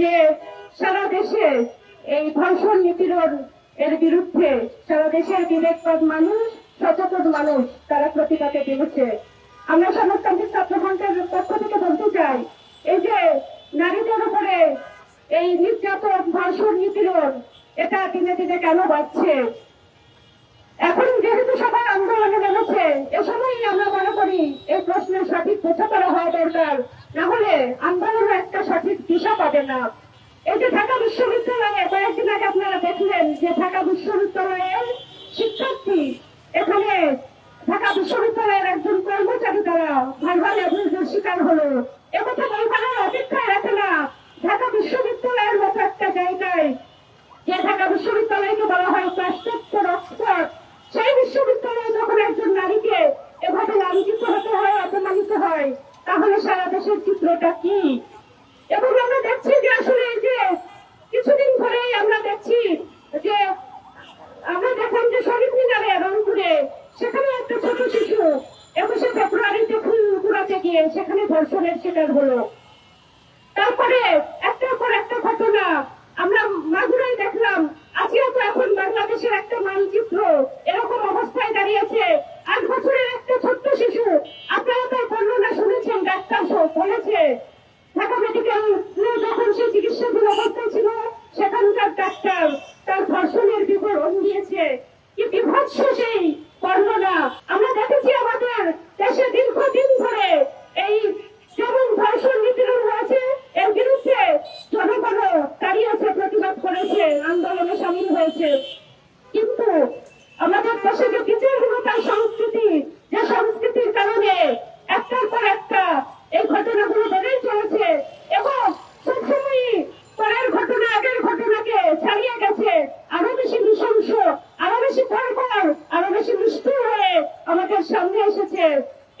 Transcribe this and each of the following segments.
যে সারা দেশে এই ধর্ষণ নিপীড়ন এর বিরুদ্ধে সারা দেশের বিবেকবাদ মানুষ, সচেতন মানুষ, তারা প্রতিবাদে নেমেছে আমরা সমাজতান্ত্রিক ছাত্রফ্রন্টের পক্ষ থেকে বলতে চাই, এই যে নারীদের উপরে এই নির্যাতন, ধর্ষণ নিপীড়ন এটা দিনে দিনে কেন বাড়ছে? এখন যেহেতু সবাই আন্দোলনে নেমেছে, এ সময়ই আমরা মনে করি এই প্রশ্নের সঠিক বোঝাপড়া হওয়া দরকার। না হলে আন্দোলন একটা সঠিক দিশা পাবে না। এই যে ঢাকা বিশ্ববিদ্যালয়ে কয়েকদিন আগে আপনারা দেখলেন যে ঢাকা বিশ্ববিদ্যালয়ের শিক্ষার্থী, এখানে ঢাকা বিশ্ববিদ্যালয়ের একজন কর্মচারী দ্বারা ভারবার অভিযোগের শিকার হলো। একথা বলবার অপেক্ষায় রাখে না। ঢাকা বিশ্ববিদ্যালয়ের মতো একটা জায়গায় যে ঢাকা বিশ্ববিদ্যালয়কে বলা হয় পাশ্চাত্য রক্তপাত, সেই বিশ্ববিদ্যালয়ে যখন একজন নারীকে এভাবে লাঞ্ছিত হতে হয়, অপমানিত দেশের চিত্রটা কি? এবং আমরা দেখছি যে আসলে এই যে কিছুদিন ধরেই আমরা দেখছি যে আমরা দেখলাম যে শরীফ মিনারে রংপুরে সেখানে একটা ছোট শিশু, একুশে ফেব্রুয়ারিতে ফুল কুড়াতে গিয়ে সেখানে ধর্ষণের শিকার হলো। তারপরে একটার পর একটা ঘটনা আমরা মাগুরাই দেখলাম আজকেও তো এখন বাংলাদেশের একটা মানচিত্র এরকম অবস্থায় দাঁড়িয়েছে আট বছরের একটা ছোট্ট শিশু আপনারা তো বর্ণনা শুনেছেন ডাক্তার সহ বলেছে ঢাকা মেডিকেল যখন সে চিকিৎসাধীন অবস্থায় ছিল সেখানকার ডাক্তার তার ধর্ষণের বিবরণ দিয়েছে কি বিভৎস সেই বর্ণনা আমরা দেখেছি আমাদের দেশে দীর্ঘদিন ধরে এই যেমন ধর্ষণ নিপীড়ন হয়েছে এর বিরুদ্ধে জনগণ দাঁড়িয়েছে প্রতিবাদ করেছে আন্দোলনে সামিল হয়েছে কিন্তু আমাদের দেশে যে বিচারহীনতার সংস্কৃতি যে সংস্কৃতির কারণে একটার পর একটা এই ঘটনাগুলো বেড়েই চলেছে এবং সবসময়ই পরের ঘটনা আগের ঘটনাকে ছাড়িয়ে গেছে আরও বেশি নৃশংস আরও বেশি ভয়ঙ্কর আরও বেশি নিষ্ঠুর হয়ে আমাদের সামনে এসেছে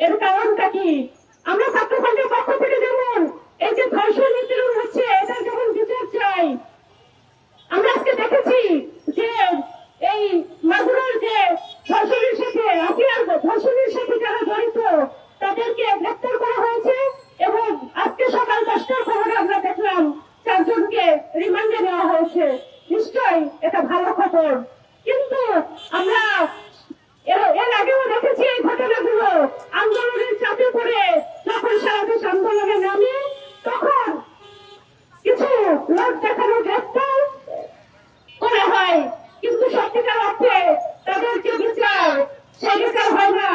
এর কারণটা কি আমরা ছাত্রসংঘের পক্ষ থেকে যেমন এই যে ধর্ষণ নিপীড়ন হচ্ছে এটা যেমন বিচার চাই আমরা আজকে দেখেছি যে এই মাগুরার যে ধর্ষণের সাথে আসিয়ার ধর্ষণের সাথে যারা জড়িত তাদেরকে গ্রেপ্তার করা হয়েছে এবং আজকে সকাল দশটার খবরে আমরা দেখলাম চারজনকে রিমান্ডে নেওয়া হয়েছে নিশ্চয়ই এটা ভালো খবর কিন্তু আমরা এর আগেও দেখেছি এই ঘটনাগুলো। আন্দোলনের চাপে পড়ে যখন সারা দেশ আন্দোলনে নামে, তখন কিছু লোক দেখানো গ্রেপ্তার করা হয়, কিন্তু সত্যিকার অর্থে তাদের যে বিচার সেই বিচার হয় না।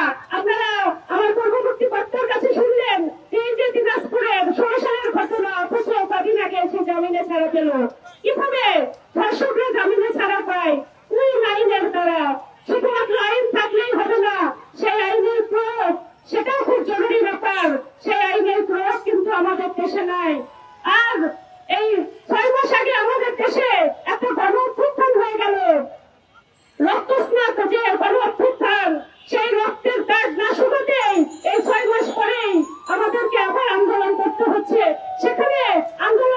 দেশে নাই। আর এই ছয় মাস আগে আমাদের দেশে একটা গণ অভ্যুত্থান হয়ে গেল। রক্তস্নাত যে গণ অভ্যুত্থান সেই রক্তের দাগ না শুকাতেই এই ছয় মাস পরেই আমাদেরকে আবার আন্দোলন করতে হচ্ছে। সেখানে আন্দোলনের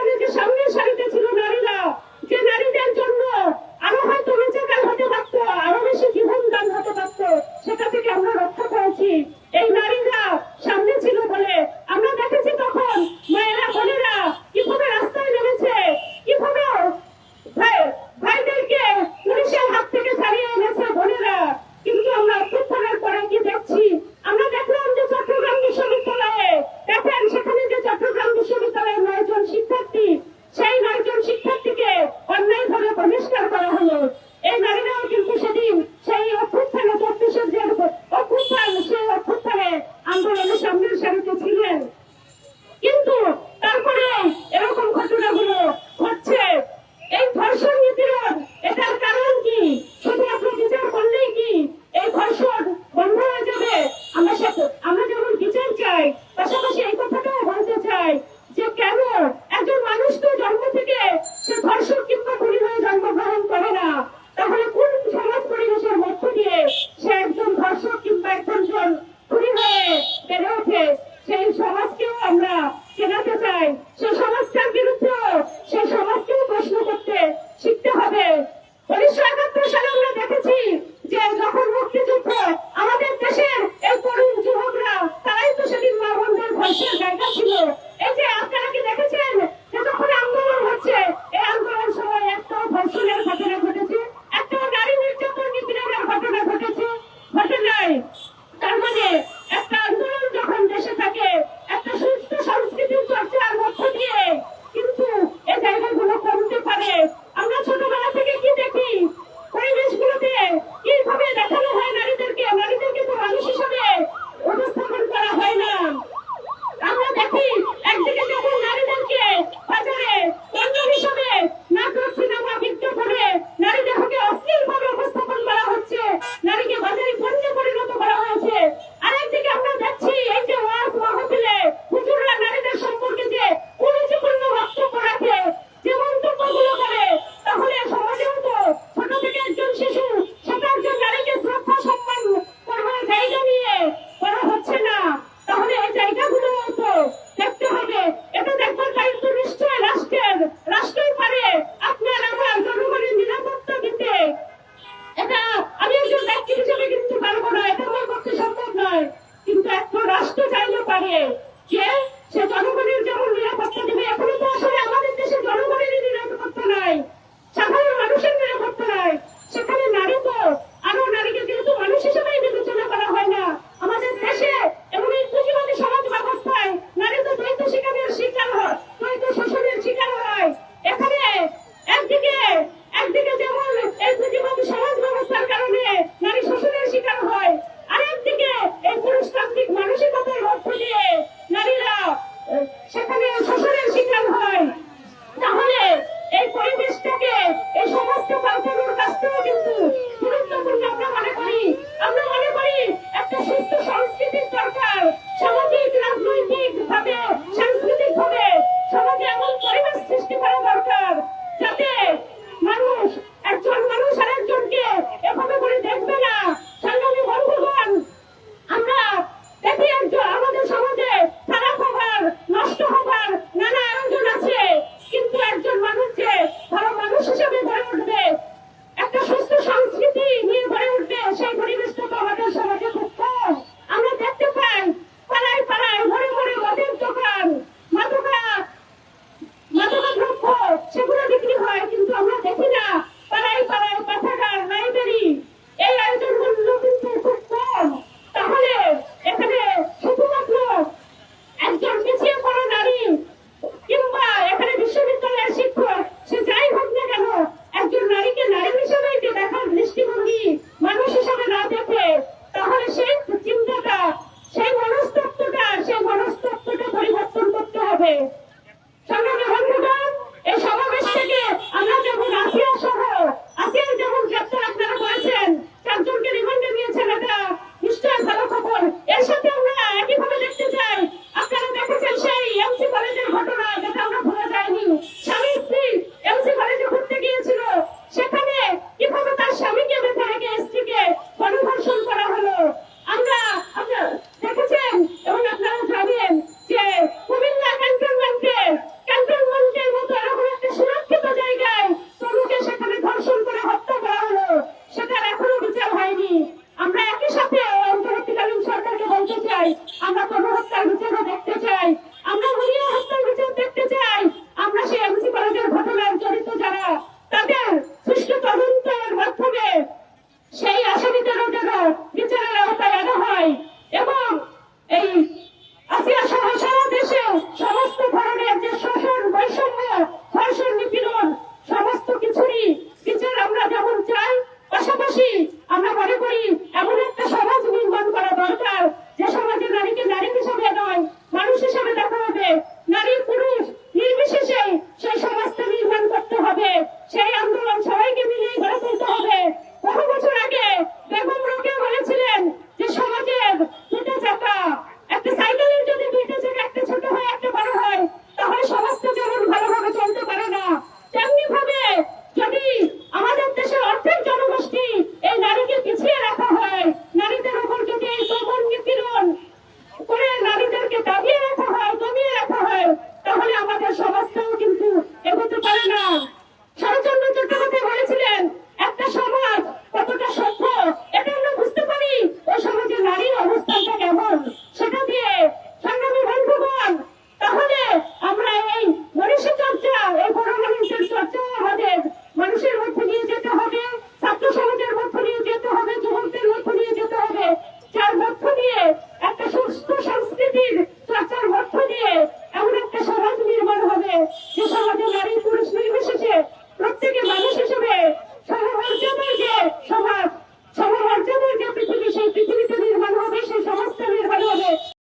you.